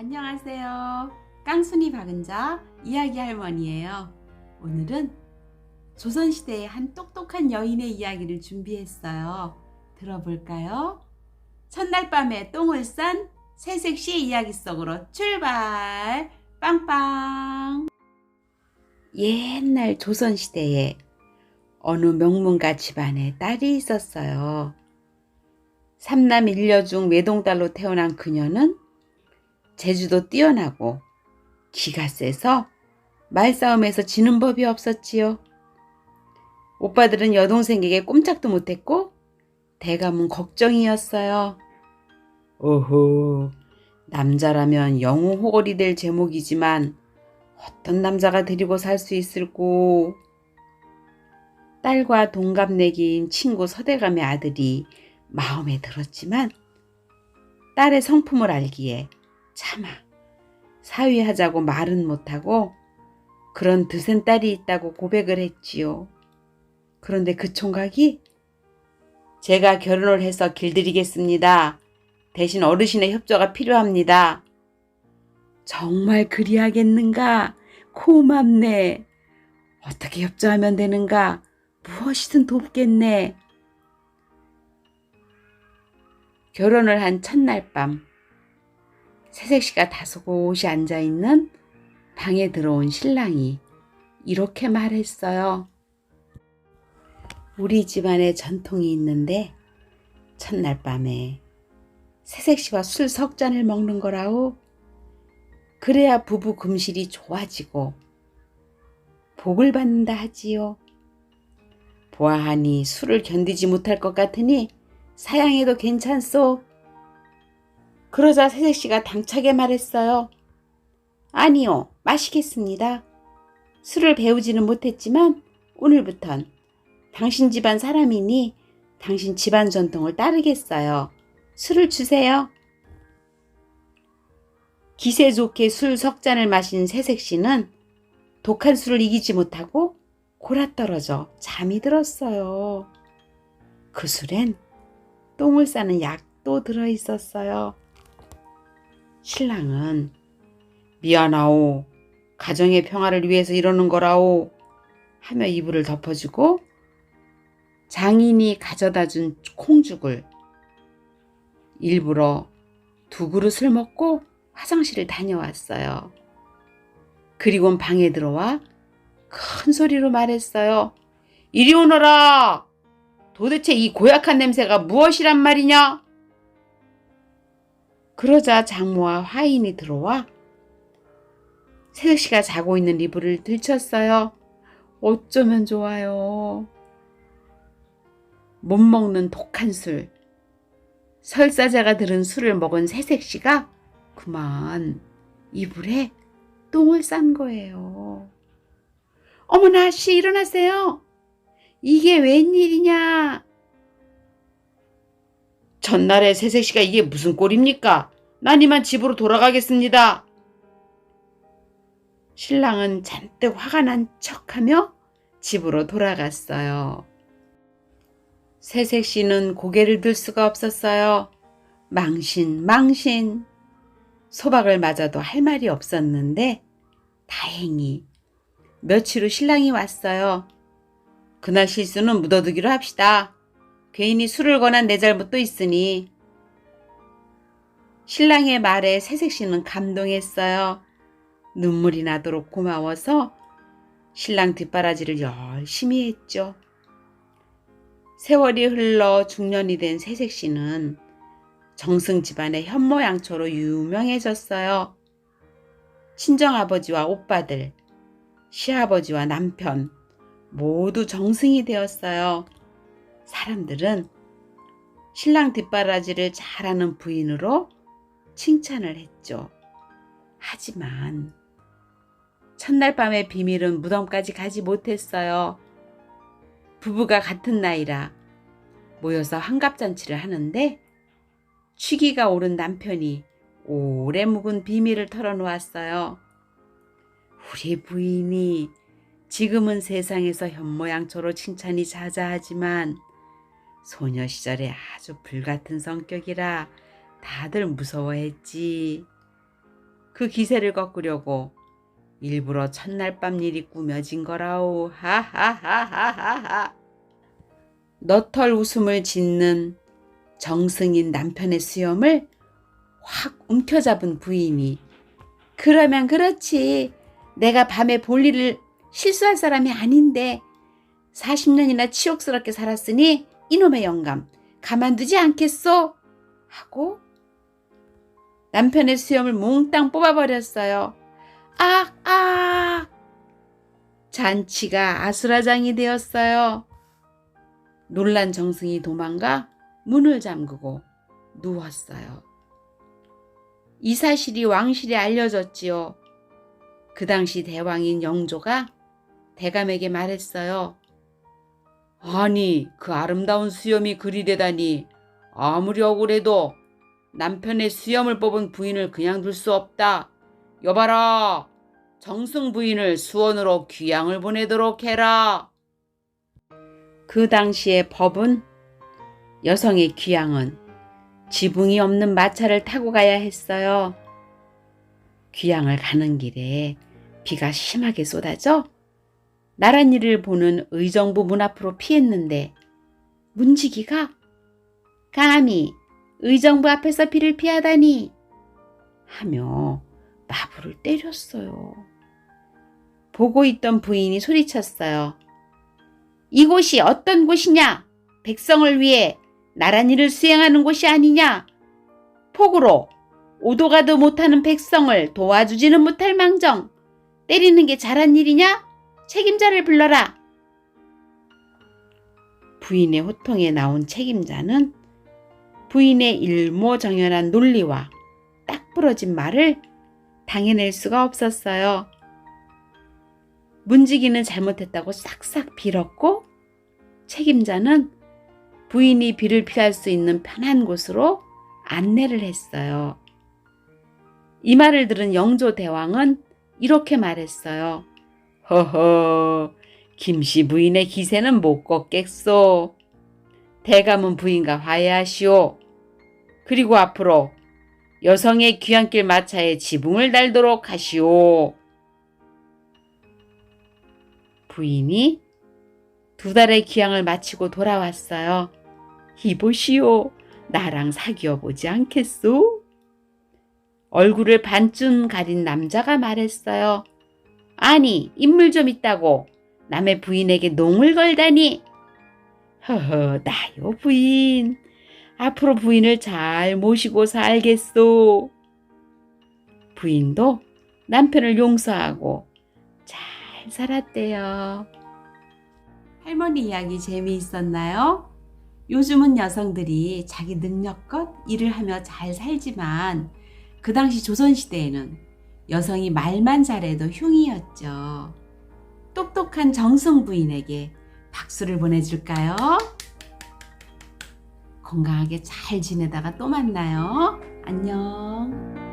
안녕하세요. 깡순이 박은자 이야기 할머니예요. 오늘은 조선시대의 한 똑똑한 여인의 이야기를 준비했어요. 들어볼까요? 첫날 밤에 똥을 싼 새색시 이야기 속으로 출발! 빵빵! 옛날 조선시대에 어느 명문가 집안에 딸이 있었어요. 삼남 일녀 중 외동딸로 태어난 그녀는 제주도 뛰어나고 기가 세서 말싸움에서 지는 법이 없었지요. 오빠들은 여동생에게 꼼짝도 못했고 대감은 걱정이었어요. 오호, 남자라면 영웅 호걸이 될 제목이지만 어떤 남자가 데리고 살 수 있을꼬? 딸과 동갑내기인 친구 서대감의 아들이 마음에 들었지만 딸의 성품을 알기에 차마 사위하자고 말은 못하고 그런 드센 딸이 있다고 고백을 했지요. 그런데 그 총각이 제가 결혼을 해서 길들이겠습니다. 대신 어르신의 협조가 필요합니다. 정말 그리하겠는가? 고맙네. 어떻게 협조하면 되는가? 무엇이든 돕겠네. 결혼을 한 첫날 밤, 새색시가 다소곳이 앉아있는 방에 들어온 신랑이 이렇게 말했어요. 우리 집안에 전통이 있는데 첫날 밤에 새색시와 술 석 잔을 먹는 거라오. 그래야 부부 금실이 좋아지고 복을 받는다 하지요. 보아하니 술을 견디지 못할 것 같으니 사양해도 괜찮소. 그러자 새색시가 당차게 말했어요. 아니요, 마시겠습니다. 술을 배우지는 못했지만 오늘부턴 당신 집안 사람이니 당신 집안 전통을 따르겠어요. 술을 주세요. 기세 좋게 술 석 잔을 마신 새색시는 독한 술을 이기지 못하고 골아떨어져 잠이 들었어요. 그 술엔 똥을 싸는 약도 들어 있었어요. 신랑은 미안하오. 가정의 평화를 위해서 이러는 거라오. 하며 이불을 덮어주고 장인이 가져다 준 콩죽을 일부러 두 그릇을 먹고 화장실을 다녀왔어요. 그리곤 방에 들어와 큰 소리로 말했어요. 이리 오너라! 도대체 이 고약한 냄새가 무엇이란 말이냐? 그러자 장모와 화인이 들어와 새벽씨가 자고 있는 이불을 들쳤어요. 어쩌면 좋아요. 못 먹는 독한 술. 설사자가 들은 술을 먹은 새색시가 그만 이불에 똥을 싼 거예요. 어머나, 씨, 일어나세요. 이게 웬일이냐? 전날에 새색시가 이게 무슨 꼴입니까? 난 이만 집으로 돌아가겠습니다. 신랑은 잔뜩 화가 난 척하며 집으로 돌아갔어요. 새색시는 고개를 들 수가 없었어요. 망신, 망신. 소박을 맞아도 할 말이 없었는데 다행히 며칠 후 신랑이 왔어요. 그날 실수는 묻어두기로 합시다. 괜히 술을 권한 내 잘못도 있으니. 신랑의 말에 새색시는 감동했어요. 눈물이 나도록 고마워서 신랑 뒷바라지를 열심히 했죠. 세월이 흘러 중년이 된 새색시는 정승 집안의 현모양처로 유명해졌어요. 친정아버지와 오빠들, 시아버지와 남편 모두 정승이 되었어요. 사람들은 신랑 뒷바라지를 잘하는 부인으로 칭찬을 했죠. 하지만 첫날 밤의 비밀은 무덤까지 가지 못했어요. 부부가 같은 나이라 모여서 환갑잔치를 하는데 취기가 오른 남편이 오래 묵은 비밀을 털어놓았어요. 우리 부인이 지금은 세상에서 현모양처로 칭찬이 자자하지만 소녀 시절에 아주 불같은 성격이라 다들 무서워했지. 그 기세를 꺾으려고 일부러 첫날 밤 일이 꾸며진 거라오. 하하하하하하. 너털 웃음을 짓는 정승인 남편의 수염을 확 움켜잡은 부인이 그러면 그렇지. 내가 밤에 볼 일을 실수할 사람이 아닌데 40년이나 치욕스럽게 살았으니 이놈의 영감 가만두지 않겠소? 하고 남편의 수염을 몽땅 뽑아버렸어요. 아, 아! 잔치가 아수라장이 되었어요. 놀란 정승이 도망가 문을 잠그고 누웠어요. 이 사실이 왕실에 알려졌지요. 그 당시 대왕인 영조가 대감에게 말했어요. 아니, 그 아름다운 수염이 그리 되다니 아무리 억울해도 남편의 수염을 뽑은 부인을 그냥 둘 수 없다. 여봐라, 정승 부인을 수원으로 귀양을 보내도록 해라. 그 당시의 법은 여성의 귀양은 지붕이 없는 마차를 타고 가야 했어요. 귀양을 가는 길에 비가 심하게 쏟아져 나란히를 보는 의정부 문 앞으로 피했는데 문지기가 감히 의정부 앞에서 비를 피하다니 하며 마부를 때렸어요. 보고 있던 부인이 소리쳤어요. 이곳이 어떤 곳이냐? 백성을 위해 나란히를 수행하는 곳이 아니냐? 폭우로 오도 가도 못하는 백성을 도와주지는 못할 망정 때리는 게 잘한 일이냐? 책임자를 불러라. 부인의 호통에 나온 책임자는 부인의 일모정연한 논리와 딱 부러진 말을 당해낼 수가 없었어요. 문지기는 잘못했다고 싹싹 빌었고 책임자는 부인이 비를 피할 수 있는 편한 곳으로 안내를 했어요. 이 말을 들은 영조 대왕은 이렇게 말했어요. 허허, 김씨 부인의 기세는 못 걷겠소. 대감은 부인과 화해하시오. 그리고 앞으로 여성의 귀향길 마차에 지붕을 달도록 하시오. 부인이 두 달의 귀향을 마치고 돌아왔어요. 이보시오, 나랑 사귀어 보지 않겠소? 얼굴을 반쯤 가린 남자가 말했어요. 아니, 인물 좀 있다고 남의 부인에게 농을 걸다니. 허허, 나요, 부인. 앞으로 부인을 잘 모시고 살겠소. 부인도 남편을 용서하고 잘 살았대요. 할머니 이야기 재미있었나요? 요즘은 여성들이 자기 능력껏 일을 하며 잘 살지만 그 당시 조선시대에는 여성이 말만 잘해도 흉이었죠. 똑똑한 정성 부인에게 박수를 보내줄까요? 건강하게 잘 지내다가 또 만나요. 안녕.